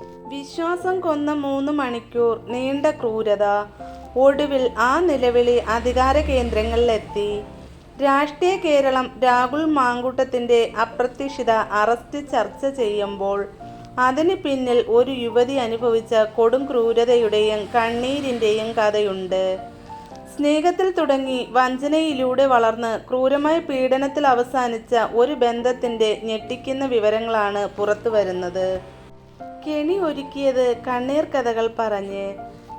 വിശ്വാസം കൊന്ന മൂന്ന് മണിക്കൂർ നീണ്ട ക്രൂരത. ഒടുവിൽ ആ നിലവിളി അധികാര കേന്ദ്രങ്ങളിലെത്തി. രാഷ്ട്രീയ കേരളം രാഹുൽ മാങ്കൂട്ടത്തിന്റെ അപ്രത്യക്ഷിത അറസ്റ്റ് ചർച്ച ചെയ്യുമ്പോൾ അതിന് പിന്നിൽ ഒരു യുവതി അനുഭവിച്ച കൊടും ക്രൂരതയുടെയും കണ്ണീരിന്റെയും കഥയുണ്ട്. സ്നേഹത്തിൽ തുടങ്ങി വഞ്ചനയിലൂടെ വളർന്ന് ക്രൂരമായ പീഡനത്തിൽ അവസാനിച്ച ഒരു ബന്ധത്തിന്റെ ഞെട്ടിക്കുന്ന വിവരങ്ങളാണ് പുറത്തു വരുന്നത് കെണി ഒരുക്കിയത് കണ്ണീർ കഥകൾ പറഞ്ഞ്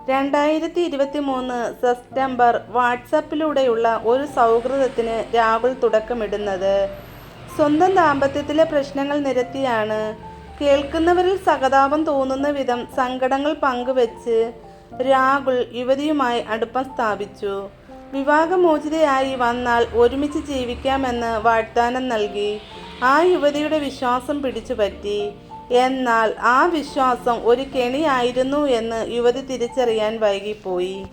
രണ്ടായിരത്തി ഇരുപത്തി മൂന്ന് സെപ്റ്റംബർ വാട്സപ്പിലൂടെയുള്ള ഒരു സൗഹൃദത്തിന് രാഹുൽ തുടക്കമിടുന്നത്. സ്വന്തം ദാമ്പത്യത്തിലെ പ്രശ്നങ്ങൾ നിരത്തിയാണ് കേൾക്കുന്നവരിൽ സഹതാപം തോന്നുന്ന വിധം സങ്കടങ്ങൾ പങ്കുവെച്ച് രാഹുൽ യുവതിയുമായി അടുപ്പം സ്ഥാപിച്ചു. വിവാഹമോചിതയായി വന്നാൽ ഒരുമിച്ച് ജീവിക്കാമെന്ന് വാഗ്ദാനം നൽകി. ആ യുവതിയുടെ വിശ്വാസം പിടിച്ചുപറ്റി. എന്നാൽ ആ വിശ്വാസം ഒരു കെണിയായിരുന്നു എന്ന് യുവതി തിരിച്ചറിയാൻ വൈകിപ്പോയി.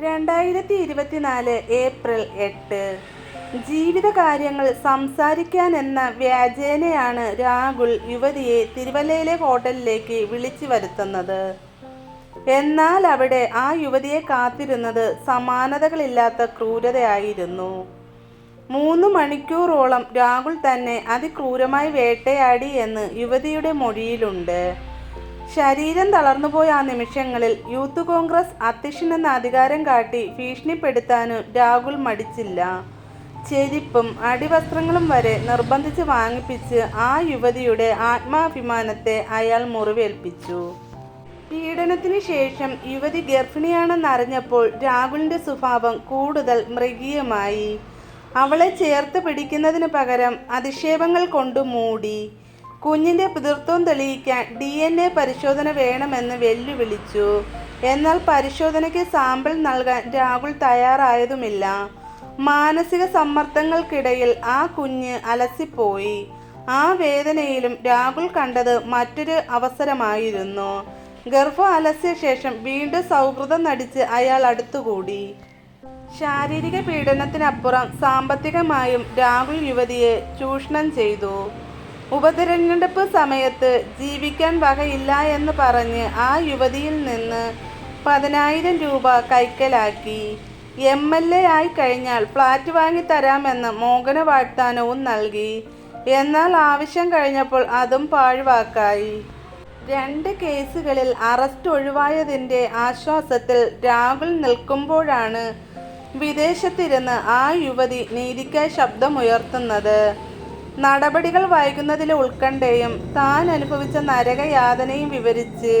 രണ്ടായിരത്തി ഇരുപത്തിനാല് ഏപ്രിൽ എട്ട്. ജീവിതകാര്യങ്ങൾ സംസാരിക്കാൻ എന്ന വ്യാജേനയാണ് രാഹുൽ യുവതിയെ തിരുവല്ലയിലെ ഹോട്ടലിലേക്ക് വിളിച്ചു വരുത്തുന്നത്. എന്നാൽ അവിടെ ആ യുവതിയെ കാത്തിരുന്നത് സമാനതകളില്ലാത്ത ക്രൂരതയായിരുന്നു. മൂന്ന് മണിക്കൂറോളം രാഹുൽ തന്നെ അതിക്രൂരമായി വേട്ടയാടി എന്ന് യുവതിയുടെ മൊഴിയിലുണ്ട്. ശരീരം തളർന്നുപോയ ആ നിമിഷങ്ങളിൽ യൂത്ത് കോൺഗ്രസ് അധ്യക്ഷൻ എന്ന അധികാരം കാട്ടി ഭീഷണിപ്പെടുത്താനും രാഹുൽ മടിച്ചില്ല. ചെരിപ്പും അടിവസ്ത്രങ്ങളും വരെ നിർബന്ധിച്ച് വാങ്ങിപ്പിച്ച് ആ യുവതിയുടെ ആത്മാഭിമാനത്തെ അയാൾ മുറിവേൽപ്പിച്ചു. പീഡനത്തിന് ശേഷം യുവതി ഗർഭിണിയാണെന്നറിഞ്ഞപ്പോൾ രാഹുലിന്റെ സ്വഭാവം കൂടുതൽ മൃഗീയമായി. അവളെ ചേർത്ത് പിടിക്കുന്നതിന് പകരം അധിക്ഷേപങ്ങൾ കൊണ്ട് മൂടി. കുഞ്ഞിന്റെ പിതൃത്വം തെളിയിക്കാൻ ഡി എൻ എ പരിശോധന വേണമെന്ന് വെല്ലുവിളിച്ചു. എന്നാൽ പരിശോധനയ്ക്ക് സാമ്പിൾ നൽകാൻ രാഹുൽ തയ്യാറായതുമില്ല. മാനസിക സമ്മർദ്ദങ്ങൾക്കിടയിൽ ആ കുഞ്ഞ് അലസിപ്പോയി. ആ വേദനയിലും രാഹുൽ കണ്ടത് മറ്റൊരു അവസരമായിരുന്നു. ഗർഭം അലസിയ ശേഷം വീണ്ടും സൗഹൃദം നടിച്ച് അയാൾ അടുത്തുകൂടി. ശാരീരിക പീഡനത്തിനപ്പുറം സാമ്പത്തികമായും രാഹുൽ യുവതിയെ ചൂഷണം ചെയ്തു. ഉപതെരഞ്ഞെടുപ്പ് സമയത്ത് ജീവിക്കാൻ വകയില്ല എന്ന് പറഞ്ഞ് ആ യുവതിയിൽ നിന്ന് പതിനായിരം രൂപ കൈക്കലാക്കി. എം എൽ എ ആയി കഴിഞ്ഞാൽ ഫ്ലാറ്റ് വാങ്ങി തരാമെന്ന് മോഹന വാഗ്ദാനവും നൽകി. എന്നാൽ ആവശ്യം കഴിഞ്ഞപ്പോൾ അതും പാഴ്വാക്കായി. രണ്ട് കേസുകളിൽ അറസ്റ്റ് ഒഴിവായതിന്റെ ആശ്വാസത്തിൽ രാഹുൽ നിൽക്കുമ്പോഴാണ് വിദേശത്തിരുന്ന് ആ യുവതി നീതിക്കായി ശബ്ദമുയർത്തുന്നത്. നടപടികൾ വൈകുന്നതിലെ ഉത്കണ്ഠയും താൻ അനുഭവിച്ച നരകയാതനയും വിവരിച്ച്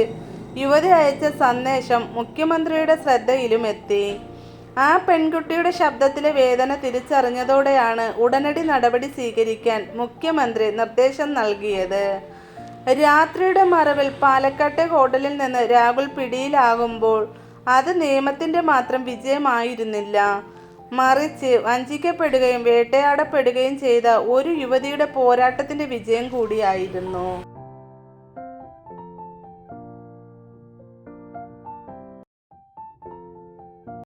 യുവതി അയച്ച സന്ദേശം മുഖ്യമന്ത്രിയുടെ ശ്രദ്ധയിലും എത്തി. ആ പെൺകുട്ടിയുടെ ശബ്ദത്തിലെ വേദന തിരിച്ചറിഞ്ഞതോടെയാണ് ഉടനടി നടപടി സ്വീകരിക്കാൻ മുഖ്യമന്ത്രി നിർദ്ദേശം നൽകിയത്. രാത്രിയുടെ മറവിൽ പാലക്കാട്ടെ ഹോട്ടലിൽ നിന്ന് രാഹുൽ പിടിയിലാകുമ്പോൾ അത് നിയമത്തിന്റെ മാത്രം വിജയമായിരുന്നില്ല. മറിച്ച് വഞ്ചിക്കപ്പെടുകയും വേട്ടയാടപ്പെടുകയും ചെയ്ത ഒരു യുവതിയുടെ പോരാട്ടത്തിന്റെ വിജയം കൂടിയായിരുന്നു.